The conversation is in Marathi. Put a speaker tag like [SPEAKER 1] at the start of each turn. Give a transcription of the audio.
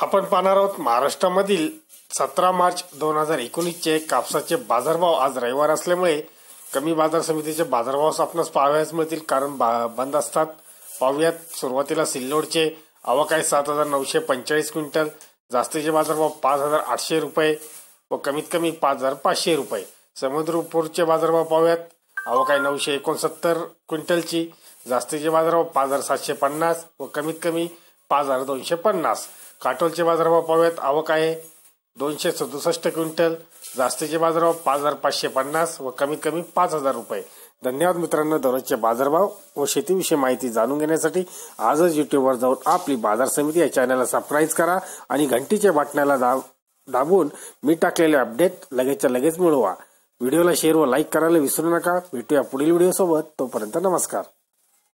[SPEAKER 1] आपण पाहणार आहोत महाराष्ट्रामधील सतरा मार्च दोन हजार एकोणीसचे कापसाचे बाजारभाव आज रविवार असल्यामुळे कमी बाजार समितीचे बाजारभाव आपणास पाहावयास मिळतील. कारण बा- बंद असतात. पाहूयात सुरुवातीला सिल्लोडचे आवक आहे सात हजार नऊशे पंचेचाळीस क्विंटल जास्तीचे बाजारभाव पाच हजार आठशे रुपये व कमीत कमी पाच हजार पाचशे रुपये. समुद्रपूरचे बाजारभाव पाहूयात. आवक आहे नऊशे एकोणसत्तर क्विंटलची जास्तीचे बाजारभाव पाच हजार सातशे पन्नास व कमीत कमी पाच हजार दोनशे पन्नास. काटोलचे बाजारभाव पाहूयात. आवक आहे दोनशे सदुसष्ट क्विंटल. जास्तीचे बाजारभाव पाच हजार पाचशे पन्नास व कमीत कमी पाच हजार रुपये. धन्यवाद मित्रांनो दररोजचे बाजारभाव व शेतीविषयी माहिती जाणून घेण्यासाठी आजच युट्यूबवर जाऊन आपली बाजार समिती या चॅनलला सबस्क्राईब करा आणि घंटीच्या बटणाला दाब दाबून मी टाकलेले अपडेट लगेचच्या लगेच मिळवा. व्हिडिओला शेअर व लाईक करायला विसरू नका. भेटूया पुढील व्हिडिओसोबत तोपर्यंत नमस्कार.